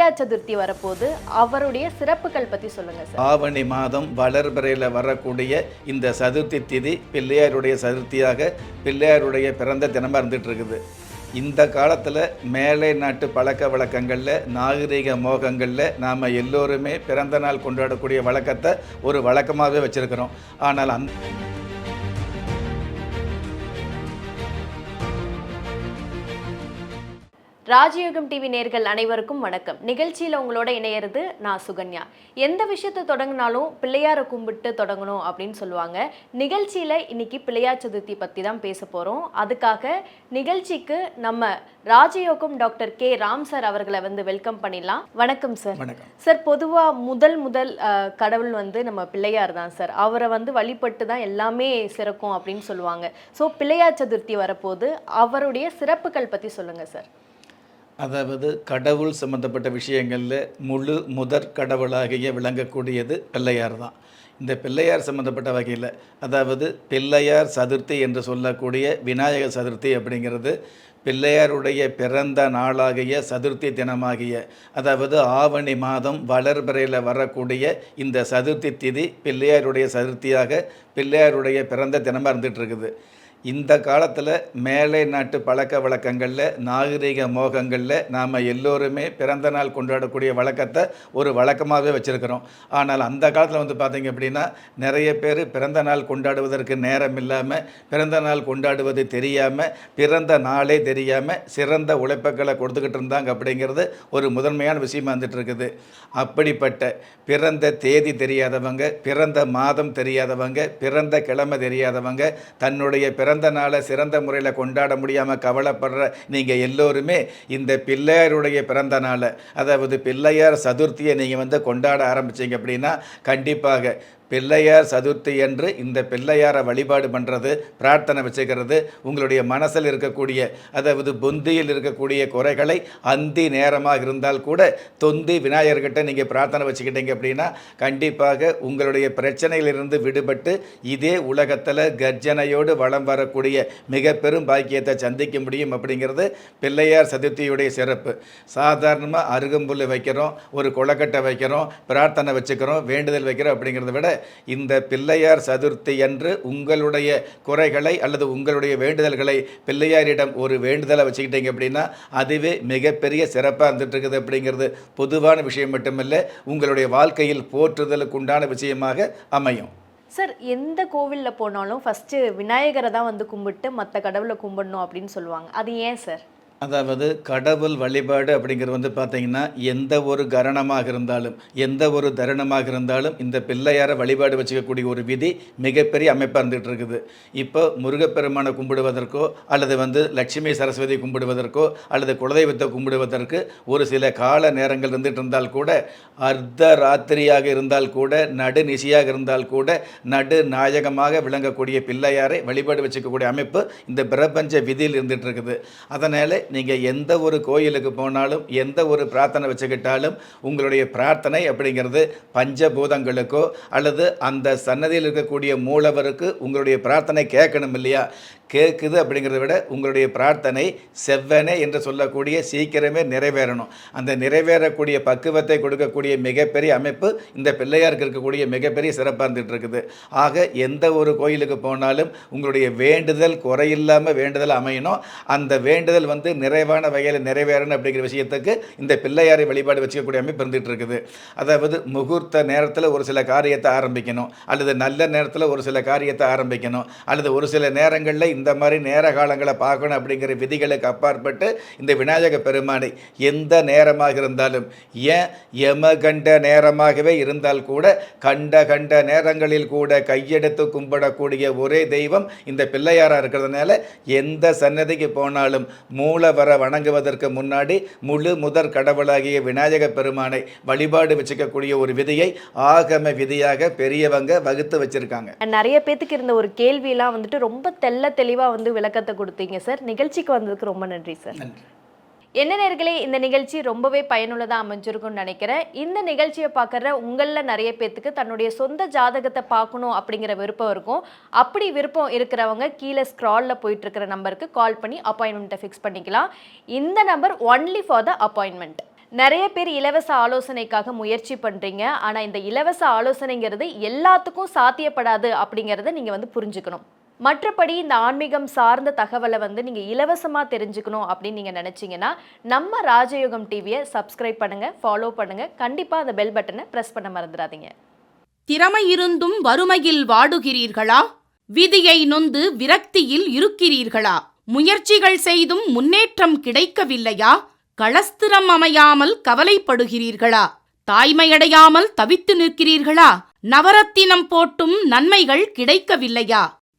பிள்ளையார் சதுர்த்தி வரப்போது அவருடைய சிறப்புகள் பத்தி சொல்லுங்க சார். ஆவணி மாதம் வளர்பிறையில் வரக்கூடிய இந்த சதுர்த்தி திதி பிள்ளையாருடைய சதுர்த்தியாக பிள்ளையாருடைய பிறந்த தினமாக இருந்துட்டு இருக்குது இந்த காலத்தில் மேலை நாட்டு பழக்க வழக்கங்களில் நாகரிக மோகங்களில் நாம் எல்லோருமே பிறந்த நாள் கொண்டாடக்கூடிய வழக்கத்தை ஒரு வழக்கமாகவே வச்சுருக்கிறோம். ஆனால் அந்த ராஜயோகம் டிவி நேர்கள் அனைவருக்கும் வணக்கம். நிகழ்ச்சியில் உங்களோட இணையிறது நான் சுகன்யா. எந்த விஷயத்தை தொடங்கினாலும் பிள்ளையாரை கும்பிட்டு தொடங்கணும் அப்படின்னு சொல்லுவாங்க. நிகழ்ச்சியில் இன்னைக்கு பிள்ளையார் சதுர்த்தி பற்றி தான் பேச போகிறோம் அதுக்காக நிகழ்ச்சிக்கு நம்ம ராஜயோகம் டாக்டர் கே. ராம் சார் அவர்களை வந்து வெல்கம் பண்ணிடலாம். வணக்கம் சார். சார் பொதுவாக முதல் முதல் கடவுள் வந்து நம்ம பிள்ளையார் தான் சார். அவரை வந்து வழிபட்டு தான் எல்லாமே சிறக்கும் அப்படின்னு சொல்லுவாங்க. ஸோ பிள்ளையார் சதுர்த்தி வரப்போது அவருடைய சிறப்புகள் பற்றி சொல்லுங்கள் சார். அதாவது கடவுள் சம்பந்தப்பட்ட விஷயங்களில் முழு முதற் கடவுளாகிய விளங்கக்கூடியது பிள்ளையார் தான். இந்த பிள்ளையார் சம்பந்தப்பட்ட வகையில் அதாவது பிள்ளையார் சதுர்த்தி என்று சொல்லக்கூடிய விநாயகர் சதுர்த்தி அப்படிங்கிறது பிள்ளையாருடைய பிறந்த நாளாகிய சதுர்த்தி தினமாகிய அதாவது ஆவணி மாதம் வளர்பிறையில் வரக்கூடிய இந்த சதுர்த்தி திதி பிள்ளையாருடைய சதுர்த்தியாக பிள்ளையாருடைய பிறந்த தினமாக இருந்துகிட்ருக்குது இந்த காலத்தில் மேலை நாட்டு பழக்க வழக்கங்களில் நாகரிக மோகங்களில் நாம் எல்லோருமே பிறந்த நாள் கொண்டாடக்கூடிய வழக்கத்தை ஒரு வழக்கமாகவே வச்சுருக்கிறோம். ஆனால் அந்த காலத்தில் வந்து பார்த்திங்க அப்படின்னா நிறைய பேர் பிறந்த நாள் கொண்டாடுவதற்கு நேரம் இல்லாமல் பிறந்த நாள் கொண்டாடுவது தெரியாமல் பிறந்த நாளே தெரியாமல் சிறந்த உழைப்புகளை கொடுத்துக்கிட்டு இருந்தாங்க அப்படிங்கிறது ஒரு முதன்மையான விஷயமா வந்துட்டு இருக்குது அப்படிப்பட்ட பிறந்த தேதி தெரியாதவங்க பிறந்த மாதம் தெரியாதவங்க பிறந்த கிழமை தெரியாதவங்க தன்னுடைய பிற பிறந்த நாளை சிறந்த முறையில் கொண்டாட முடியாமல் கவலைப்படுற நீங்கள் எல்லோருமே இந்த பிள்ளையாருடைய பிறந்த நாளை அதாவது பிள்ளையார் சதுர்த்தியை நீங்கள் வந்து கொண்டாட ஆரம்பிச்சீங்க அப்படின்னா கண்டிப்பாக பிள்ளையார் சதுர்த்தி என்று இந்த பிள்ளையாரை வழிபாடு பண்ணுறது பிரார்த்தனை வச்சுக்கிறது உங்களுடைய மனசில் இருக்கக்கூடிய அதாவது புந்தியில் இருக்கக்கூடிய குறைகளை அந்தி நேரமாக இருந்தால் கூட தொந்தி விநாயகர்கிட்ட நீங்கள் பிரார்த்தனை வச்சுக்கிட்டீங்க அப்படின்னா கண்டிப்பாக உங்களுடைய பிரச்சனையிலிருந்து விடுபட்டு இதே உலகத்தில் கர்ஜனையோடு வளம் வரக்கூடிய மிக பெரும் பாக்கியத்தை சந்திக்க முடியும் அப்படிங்கிறது பிள்ளையார் சதுர்த்தியுடைய சிறப்பு. சாதாரணமாக அருகம்புல் வைக்கிறோம் ஒரு கொளக்கட்டை வைக்கிறோம் பிரார்த்தனை வச்சுக்கிறோம் வேண்டுதல் வைக்கிறோம் அப்படிங்கிறத விட இந்த பிள்ளையார் சதுர்த்தி அன்று உங்களுடைய குறைகளை அல்லது உங்களுடைய வேண்டுதல்களை பிள்ளையாரிடம் ஒரு வேண்டுதலை வச்சுக்கிட்டீங்க அப்படின்னா அதுவே மிகப்பெரிய சிறப்பாக இருந்துட்டுருக்குது அப்படிங்கிறது பொதுவான விஷயம் மட்டுமில்லை உங்களுடைய வாழ்க்கையில் போற்றுதலுக்கு உண்டான விஷயமாக அமையும். சார் எந்த கோவிலில் போனாலும் ஃபஸ்ட்டு விநாயகரை தான் வந்து கும்பிட்டு மற்ற கடவுளை கும்பிடணும் அப்படின்னு சொல்லுவாங்க. அது ஏன் சார்? அதாவது கடவுள் வழிபாடு அப்படிங்கிறது வந்து பார்த்தீங்கன்னா எந்த ஒரு கரணமாக இருந்தாலும் எந்த ஒரு தருணமாக இருந்தாலும் இந்த பிள்ளையாரை வழிபாடு வச்சுக்கக்கூடிய ஒரு விதி மிகப்பெரிய அமைப்பாக இருந்துகிட்டு இருக்குது இப்போ முருகப்பெருமானை கும்பிடுவதற்கோ அல்லது வந்து லட்சுமி சரஸ்வதி கும்பிடுவதற்கோ அல்லது குலதெய்வத்தை கும்பிடுவதற்கு ஒரு சில கால நேரங்கள் இருந்துகிட்டு இருந்தால் கூட அர்த்த ராத்திரியாக இருந்தால் கூட நடுநிசியாக இருந்தால் கூட நடு நாயகமாக விளங்கக்கூடிய பிள்ளையாரை வழிபாடு வச்சுக்கக்கூடிய அமைப்பு இந்த பிரபஞ்ச விதியில் இருந்துகிட்டு இருக்குது. அதனால் நீங்கள் எந்த ஒரு கோயிலுக்கு போனாலும் எந்த ஒரு பிரார்த்தனை வச்சுக்கிட்டாலும் உங்களுடைய பிரார்த்தனை அப்படிங்கிறது பஞ்சபூதங்களுக்கோ அல்லது அந்த சன்னதியில் இருக்கக்கூடிய மூலவருக்கு உங்களுடைய பிரார்த்தனை கேட்கணும் இல்லையா? கேட்குது அப்படிங்கிறத விட உங்களுடைய பிரார்த்தனை செவ்வனே என்று சொல்லக்கூடிய சீக்கிரமே நிறைவேறணும். அந்த நிறைவேறக்கூடிய பக்குவத்தை கொடுக்கக்கூடிய மிகப்பெரிய அமைப்பு இந்த பிள்ளையாருக்கு இருக்கக்கூடிய மிகப்பெரிய சிறப்பாக இருந்துகிட்டு இருக்குது. ஆக எந்த ஒரு கோயிலுக்கு போனாலும் உங்களுடைய வேண்டுதல் குறையில்லாமல் வேண்டுதல் அமையணும். அந்த வேண்டுதல் வந்து நிறைவான வகையில் நிறைவேறணும் அப்படிங்கிற விஷயத்துக்கு இந்த பிள்ளையாரை வழிபாடு வச்சுக்கக்கூடிய அமைப்பு இருந்துகிட்டு இருக்குது. அதாவது முகூர்த்த நேரத்தில் ஒரு சில காரியத்தை ஆரம்பிக்கணும். அல்லது நல்ல நேரத்தில் ஒரு சில காரியத்தை ஆரம்பிக்கணும். அல்லது ஒரு சில நேரங்களில் இந்த மாதிரி நேர காலங்களை பார்க்கணும் அப்படிங்கிற விதிகளுக்கு அப்பாற்பட்டு இந்த விநாயக பெருமானை எந்த நேரமாக இருந்தாலும் ஏன் எம கண்ட நேரமாகவே இருந்தால் கூட கண்ட கண்ட நேரங்களில் கூட கையெடுத்து கும்பிடக்கூடிய ஒரே தெய்வம் இந்த பிள்ளையாராக இருக்கிறதுனால எந்த சன்னதிக்கு போனாலும் மூலவர வணங்குவதற்கு முன்னாடி முழு முதற் கடவுளாகிய விநாயக பெருமானை வழிபாடு வச்சுக்கக்கூடிய ஒரு விதியை ஆகம விதியாக பெரியவங்க வகுத்து வச்சிருக்காங்க. நிறைய பேத்துக்கு இருந்த ஒரு கேள்வியெல்லாம் வந்துட்டு ரொம்ப தெள்ள தெளிவாக வந்து விளக்கத்தை கொடுத்தீங்க சார் நிகழ்ச்சிக்கு வந்ததுக்கு ரொம்ப நன்றி சார் என்ன நேர்களே இந்த நிகழ்ச்சி ரொம்பவே பயனுள்ளதாக அமைஞ்சிருக்கும்னு நினைக்கிறேன். இந்த நிகழ்ச்சியை பார்க்குற உங்களில் நிறைய பேத்துக்கு தன்னுடைய சொந்த ஜாதகத்தை பார்க்கணும் அப்படிங்கிற விருப்பம் இருக்கும். அப்படி விருப்பம் இருக்கிறவங்க கீழே ஸ்க்ராலில் போயிட்டு இருக்கிற நம்பருக்கு கால் பண்ணி அப்பாயின்மெண்ட்டை ஃபிக்ஸ் பண்ணிக்கலாம். இந்த number only for the appointment நிறைய பேர் இலவச ஆலோசனைக்காக முயற்சி பண்றீங்க. ஆனா இந்த இலவச ஆலோசனைங்கிறது எல்லாத்துக்கும் சாத்தியப்படாது அப்படிங்கறத நீங்க வந்து புரிஞ்சுக்கணும். மற்றபடி இந்த ஆன்மீகம் சார்ந்த தகவலை வந்து நீங்கள் இலவசமாக தெரிஞ்சுக்கணும் அப்படின்னு நீங்கள் நினச்சிங்கன்னா நம்ம ராஜயோகம் டிவியை சப்ஸ்கிரைப் பண்ணுங்கள் ஃபாலோ பண்ணுங்கள் கண்டிப்பாக அந்த பெல் பட்டனை பிரஸ் பண்ண மறந்துடாதீங்க. திறமை இருந்தும் வறுமையில் வாடுகிறீர்களா? விதியை நொந்து விரக்தியில் இருக்கிறீர்களா? முயற்சிகள் செய்தும் முன்னேற்றம் கிடைக்கவில்லையா? களஸ்திரம் அமையாமல் கவலைப்படுகிறீர்களா? தாய்மையடையாமல் தவித்து நிற்கிறீர்களா? நவரத்தினம் போட்டும் நன்மைகள் கிடைக்கவில்லையா?